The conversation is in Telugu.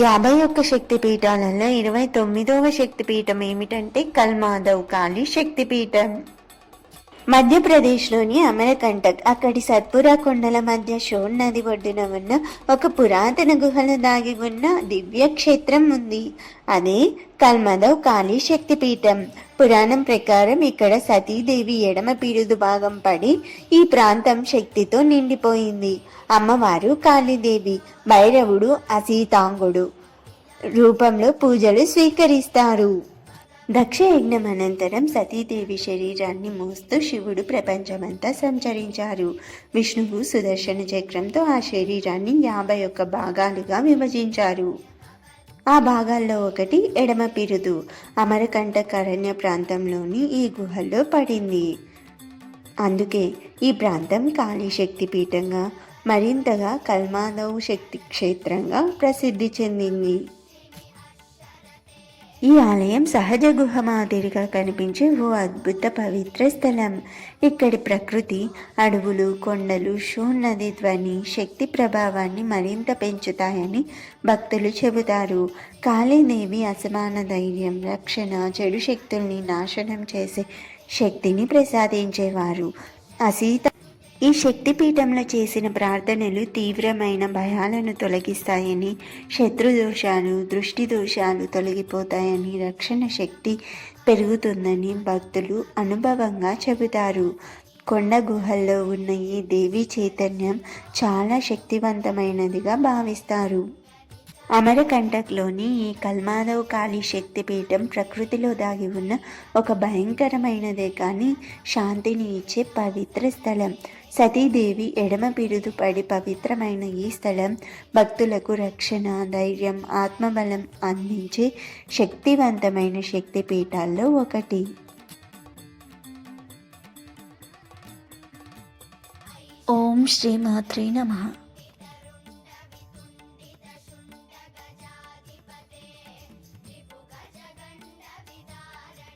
యాభై ఒక్క శక్తి పీఠాలలో ఇరవై తొమ్మిదవ శక్తి పీఠం ఏమిటంటే కల్మాధవ్ కాళీ శక్తిపీఠం. మధ్యప్రదేశ్లోని అమరకంటక్ అక్కడి సత్పురా కొండల మధ్య షోన్ నది ఒడ్డున ఉన్న ఒక పురాతన గుహలో దాగి ఉన్న దివ్య క్షేత్రం ఉంది. అదే కల్మదవ్ కాళీ శక్తిపీఠం. పురాణం ప్రకారం ఇక్కడ సతీదేవి ఎడమ పీరుదు భాగం పడి ఈ ప్రాంతం శక్తితో నిండిపోయింది. అమ్మవారు కాళీదేవి భైరవుడు అసీతాంగుడు రూపంలో పూజలు స్వీకరిస్తారు. దక్షయజ్ఞం అనంతరం సతీదేవి శరీరాన్ని మోస్తూ శివుడు ప్రపంచమంతా సంచరించారు. విష్ణువు సుదర్శన చక్రంతో ఆ శరీరాన్ని యాభై ఒక్క భాగాలుగా విభజించారు. ఆ భాగాల్లో ఒకటి ఎడమ పిరుదు అమరకంఠ అరణ్య ప్రాంతంలోని ఈ గుహల్లో పడింది. అందుకే ఈ ప్రాంతం కాళీ శక్తి పీఠంగా మరింతగా కల్మాధవ్ శక్తి క్షేత్రంగా ప్రసిద్ధి చెందింది. ఈ ఆలయం సహజ గుహ మాదిరిగా కనిపించే ఓ అద్భుత పవిత్ర స్థలం. ఇక్కడి ప్రకృతి అడవులు కొండలు షోన్ నది ధ్వని శక్తి ప్రభావాన్ని మరింత పెంచుతాయని భక్తులు చెబుతారు. కాళీదేవి అసమాన ధైర్యం రక్షణ చెడు శక్తుల్ని నాశనం చేసే శక్తిని ప్రసాదించేవారు. అసీత ఈ శక్తిపీఠంలో చేసిన ప్రార్థనలు తీవ్రమైన భయాలను తొలగిస్తాయని శత్రు దోషాలు దృష్టి దోషాలు తొలగిపోతాయని రక్షణ శక్తి పెరుగుతుందని భక్తులు అనుభవంగా చెబుతారు. కొండ గుహల్లో ఉన్న ఈ దేవి చైతన్యం చాలా శక్తివంతమైనదిగా భావిస్తారు. అమరకంటక్లోని ఈ కల్మాదవ్ కాళీ శక్తిపీఠం ప్రకృతిలో దాగి ఉన్న ఒక భయంకరమైనదే కానీ శాంతిని ఇచ్చే పవిత్ర స్థలం. సతీదేవి ఎడమ పిరుదు పడి పవిత్రమైన ఈ స్థలం భక్తులకు రక్షణ ధైర్యం ఆత్మబలం అందించే శక్తివంతమైన శక్తిపీఠాల్లో ఒకటి. ఓం శ్రీ మాత్రే నమః.